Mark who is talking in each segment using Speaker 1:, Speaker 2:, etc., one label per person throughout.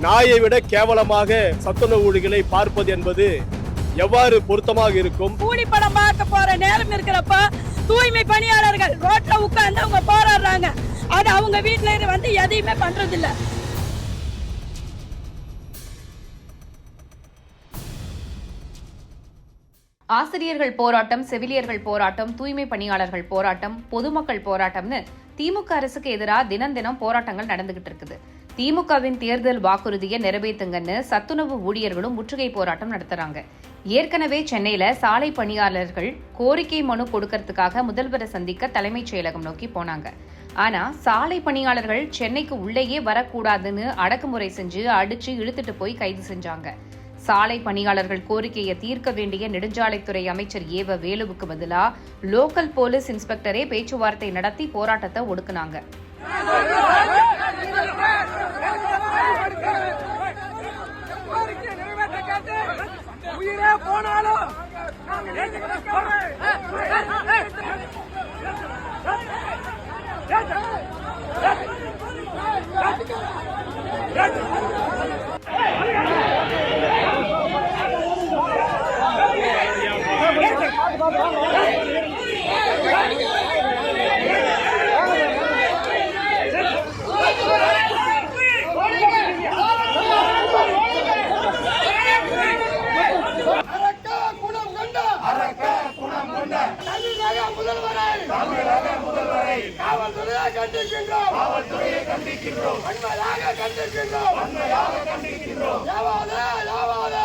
Speaker 1: நாயை விட கேவலமாக சத்துணவு ஊழிகளை பார்ப்பது என்பது எவ்வாறு பொருத்தமாக இருக்கும்?
Speaker 2: கூலி படம் பார்க்க போற நேரம் இருக்கிறப்ப தூய்மை பணியாளர்கள் ரோட்ல உட்கார்ந்து அவங்க போராடுறாங்க. அது அவங்க வீட்டுல இருந்து வந்து எதையுமே பண்றது இல்லை
Speaker 3: ஆசிரியர்கள் போராட்டம் செவிலியர்கள் போராட்டம் தூய்மை பணியாளர்கள் போராட்டம் பொதுமக்கள் போராட்டம்னு திமுக அரசுக்கு எதிராக தினம் தினம் போராட்டங்கள் நடந்துகிட்டு இருக்குது. திமுகவின் தேர்தல் வாக்குறுதியை நிறைவேற்றுங்கன்னு சத்துணவு ஊழியர்களும் முற்றுகை போராட்டம் நடத்துறாங்க. ஏற்கனவே சென்னையில சாலை பணியாளர்கள் கோரிக்கை மனு கொடுக்கறதுக்காக முதல்வரை சந்திக்க தலைமைச் செயலகம் நோக்கி போனாங்க. ஆனா சாலை பணியாளர்கள் சென்னைக்கு உள்ளேயே வரக்கூடாதுன்னு அடக்குமுறை செஞ்சு அடிச்சு இழுத்துட்டு போய் கைது செஞ்சாங்க. சாலை பணியாளர்கள் கோரிக்கையை தீர்க்க வேண்டிய நெடுஞ்சாலைத்துறை அமைச்சர் ஏவ வேலுவுக்கு பதிலா லோக்கல் போலீஸ் இன்ஸ்பெக்டரே பேச்சுவார்த்தை நடத்தி போராட்டத்தை ஒடுக்குனாங்க.
Speaker 4: போனாலும் முதல்வரை. தமிழக முதல்வரை காவல்துறையை கண்டிக்கின்றோம். காவல்துறையை கண்டிக்கின்றோம். வன்மையாக கண்டிக்கின்றோம். வன்மையாக கண்டிக்கின்றோம். யாவாதே யாவாதே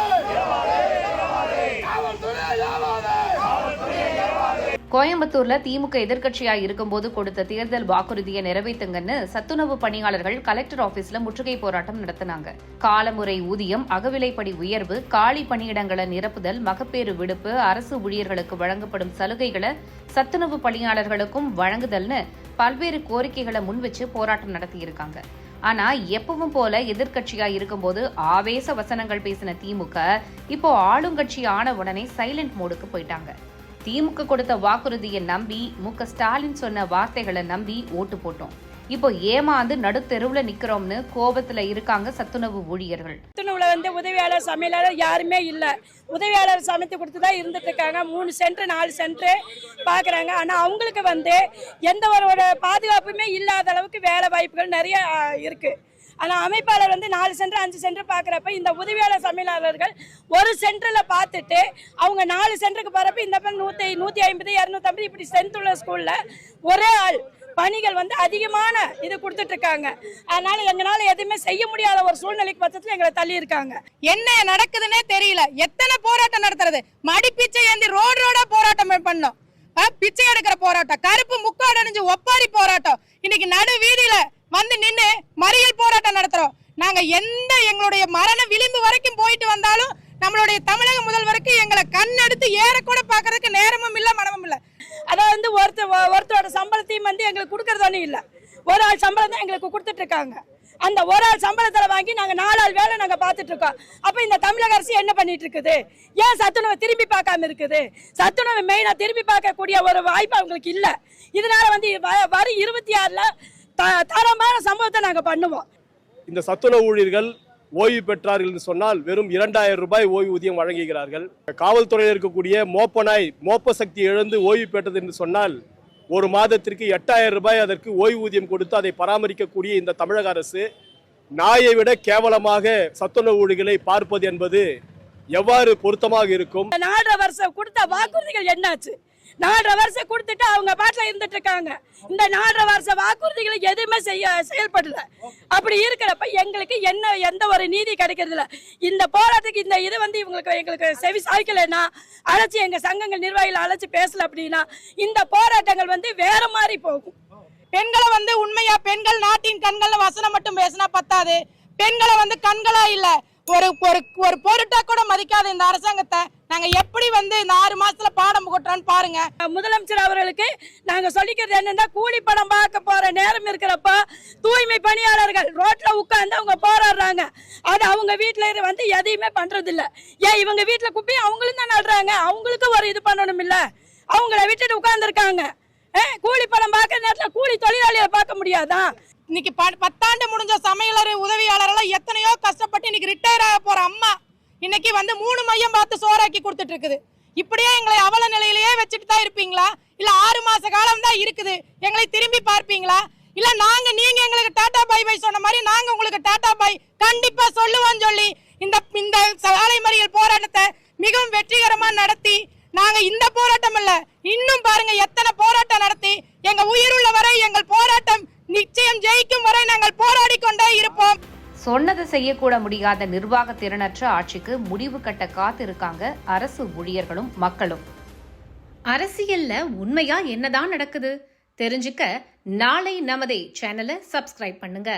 Speaker 4: காவல்துறை யாவாதே
Speaker 3: கோயம்புத்தூர்ல திமுக எதிர்க்கட்சியா இருக்கும்போது கொடுத்த தேர்தல் வாக்குறுதியை நிறைவேற்றுங்கன்னு சத்துணவு பணியாளர்கள் கலெக்டர் ஆபீஸ்ல முற்றுகை போராட்டம் நடத்தினாங்க. காலமுறை ஊதியம் அகவிலைப்படி உயர்வு காலி பணியிடங்களை நிரப்புதல் மகப்பேறு விடுப்பு அரசு ஊழியர்களுக்கு வழங்கப்படும் சலுகைகளை சத்துணவு பணியாளர்களுக்கும் வழங்குதல்னு பல்வேறு கோரிக்கைகளை முன்வச்சு போராட்டம் நடத்தியிருக்காங்க. ஆனா எப்பவும் போல எதிர்கட்சியா இருக்கும்போது ஆவேச வசனங்கள் பேசின திமுக இப்போ ஆளுங்கட்சி ஆன உடனே சைலண்ட் மோடுக்கு போயிட்டாங்க. திமுக கொடுத்த வாக்குறுதியை நம்பி மு ஸ்டாலின் சொன்ன வார்த்தைகளை நம்பி ஓட்டு போட்டோம். இப்போ ஏமாந்து நடுத்தெருவுல நிக்கிறோம்னு கோபத்துல இருக்காங்க சத்துணவு ஊழியர்கள்.
Speaker 2: சத்துணவுல வந்து உதவியாளர் சமையலாளர் யாருமே இல்ல. உதவியாளர் சமைத்து கொடுத்துதான் இருந்துட்டு இருக்காங்க. மூணு சென்ட் நாலு சென்ட் பாக்குறாங்க. ஆனா அவங்களுக்கு வந்து எந்த ஒரு பாதுகாப்புமே இல்லாத அளவுக்கு வேலை வாய்ப்புகள் நிறைய இருக்கு. ஆனால் அமைப்பாளர் வந்து நாலு சென்டர் அஞ்சு சென்டர் பார்க்குறப்ப இந்த உதவியாளர் சமையலாளர்கள் ஒரு சென்டரில் பார்த்துட்டு அவங்க நாலு சென்டருக்கு போகிறப்ப இந்த பக்கம் நூற்றி நூற்றி ஐம்பது இரநூத்தம்பது இப்படி ஸ்ட்ரென்த் உள்ள ஸ்கூலில் ஒரே ஆள் பணிகள் வந்து அதிகமான இது கொடுத்துட்டு இருக்காங்க. அதனால எங்களால எதுவுமே செய்ய முடியாத ஒரு சூழ்நிலைக்கு பட்சத்தில் எங்களை தள்ளி இருக்காங்க.
Speaker 5: என்ன நடக்குதுன்னே தெரியல. எத்தனை போராட்டம் நடத்துறது? மடிப்பிச்சை ஏந்தி ரோடு ரோடா போராட்டம் பண்ணோம். பிச்சை எடுக்கிற போராட்டம். கருப்பு முக்காடு அணிஞ்சு ஒப்பாரி போராட்டம். இன்னைக்கு நடு வீதியில வந்து நின்று மறியல் போராட்டம் நடத்துறோம். நாங்க எந்த எங்களுடைய மரண விளிம்பு வரைக்கும் போயிட்டு வந்தாலும் நம்மளுடைய தமிழக முதல்வருக்கு எங்களை கண்ணெடுத்து ஏறக்கூட பாக்குறதுக்கு நேரமும் இல்ல மனமும் இல்ல.
Speaker 2: அதாவது வந்து ஒருத்தர் ஒருத்தரோட சம்பளத்தையும் வந்து எங்களுக்கு கொடுக்கறது ஒன்றும் இல்லை. ஒரு ஆள் சம்பளம் தான் எங்களுக்கு கொடுத்துட்டு இருக்காங்க. அந்த ஒரு ஆள் சம்பளத்தில் வாங்கி நாங்கள் நாலு ஆள் வேலை நாங்கள் பார்த்துட்டு இருக்கோம். அப்போ இந்த தமிழக அரசு என்ன பண்ணிட்டு இருக்குது? ஏன் சத்துணவை திரும்பி பார்க்காம இருக்குது? சத்துணவை மெயினாக திரும்பி பார்க்கக்கூடிய ஒரு வாய்ப்பு அவங்களுக்கு இல்லை. இதனால வந்து வ- வரும் இருபத்தி ஆறில் தரமான சம்பவத்தை நாங்க பண்ணுவோம்.
Speaker 1: இந்த சத்துணவு ஊழியர்கள் ஓய்வு பெற்றார்கள் என்று சொன்னால் வெறும் இரண்டாயிரம் ரூபாய் ஓய்வூதியம் வழங்குகிறார்கள். காவல்துறையில் இருக்கக்கூடிய மோப்ப நாய் மோப்ப சக்தி இழந்து ஓய்வு பெற்றது என்று சொன்னால் ஒரு மாதத்திற்கு எட்டாயிரம் ரூபாய் அதற்கு ஓய்வூதியம் கொடுத்து அதை பராமரிக்கக்கூடிய இந்த தமிழக அரசு நாயை விட கேவலமாக சத்துணவு ஊழியர்களை பார்ப்பது என்பது எவ்வாறு பொருத்தமாக இருக்கும்?
Speaker 2: நாலரை வருஷம் கொடுத்த வாக்குறுதிகள் என்னாச்சு? நாலரை வருஷம் கொடுத்துட்டு அவங்க பாட்டில் இருந்துட்டு இருக்காங்க. இந்த நாலரை வருஷம் வாக்குறுதிகளை எதுவுமே செய்ய செயல்படல. அப்படி இருக்கிறப்ப எங்களுக்கு என்ன எந்த ஒரு நீதி கிடைக்கிறது இந்த போராட்டத்துக்கு இந்த இது வந்து இவங்களுக்கு எங்களுக்கு செவி சாய்க்கலைன்னா அழைச்சி எங்கள் சங்கங்கள் நிர்வாகிகள் அழைச்சி பேசல அப்படின்னா இந்த போராட்டங்கள் வந்து வேற மாதிரி போகும்.
Speaker 5: பெண்களை வந்து உண்மையா பெண்கள் நாட்டின் கண்கள்ல வசனம் மட்டும் பேசினா பத்தாது. பெண்களை வந்து கண்களா இல்லை. ஒரு ஒரு ஒரு பொருட்டா கூட மதிக்காத இந்த அரசாங்கத்தை நாங்க எப்படி வந்து இந்த ஆறு மாசத்துல பாடம் புகட்டுறோம்னு பாருங்க.
Speaker 2: முதலமைச்சர் அவர்களுக்கு நாங்க சொல்லிக்கிறது என்னன்னா கூலி படம் பார்க்க போற நேரம் இருக்கிறப்ப தூய்மை பணியாளர்கள் ரோட்ல உட்கார்ந்து அவங்க போராடுறாங்க. அது அவங்க வீட்டுல இருந்து வந்து எதையுமே பண்றது இல்ல ஏன் இவங்க வீட்டுல குப்பி அவங்களும் தான் நடுறாங்க? அவங்களுக்கு ஒரு இது பண்ணணும் இல்ல. அவங்கள விட்டுட்டு உட்கார்ந்துருக்காங்க. கூலி படம் பார்க்க நேரத்துல கூலி தொழிலாளியை பார்க்க முடியாதா?
Speaker 5: இன்னைக்கு ப- பத்தாண்டு முடிஞ்ச சமையலர் உதவியாளரெல்லாம் எத்தனையோ கஷ்டப்பட்டு இன்னைக்கு ரிட்டையர் ஆக போற அம்மா இன்னைக்கு வந்து மூணு மையம் பார்த்து சோறாக்கி கொடுத்துட்டு இருக்குது. இப்படியே எங்களை அவல நிலையிலேயே வச்சுட்டு தான் இருப்பீங்களா? இல்ல ஆறு மாச காலம் தான் இருக்குது. எங்களை திரும்பி பார்ப்பீங்களா? இல்ல நாங்க நீங்க எங்களுக்கு டாடா பை பாய் சொன்ன மாதிரி நாங்க உங்களுக்கு டாடா பை கண்டிப்பா சொல்லுவோம் சொல்லி இந்த இந்த சாலை மறியல் போராட்டத்தை மிகவும் வெற்றிகரமா நடத்தி நாங்க இந்த போராட்டம் இல்ல இன்னும் பாருங்க எத்தனை
Speaker 3: சொன்னதை செய்யக்கூட முடியாத நிர்வாக திறனற்ற ஆட்சிக்கு முடிவு கட்ட காத்திருக்காங்க அரசு ஊழியர்களும் மக்களும். அரசியல்ல உண்மையா என்னதான் நடக்குது? தெரிஞ்சுக்க நாளை நமதே சேனலை சப்ஸ்கிரைப் பண்ணுங்க.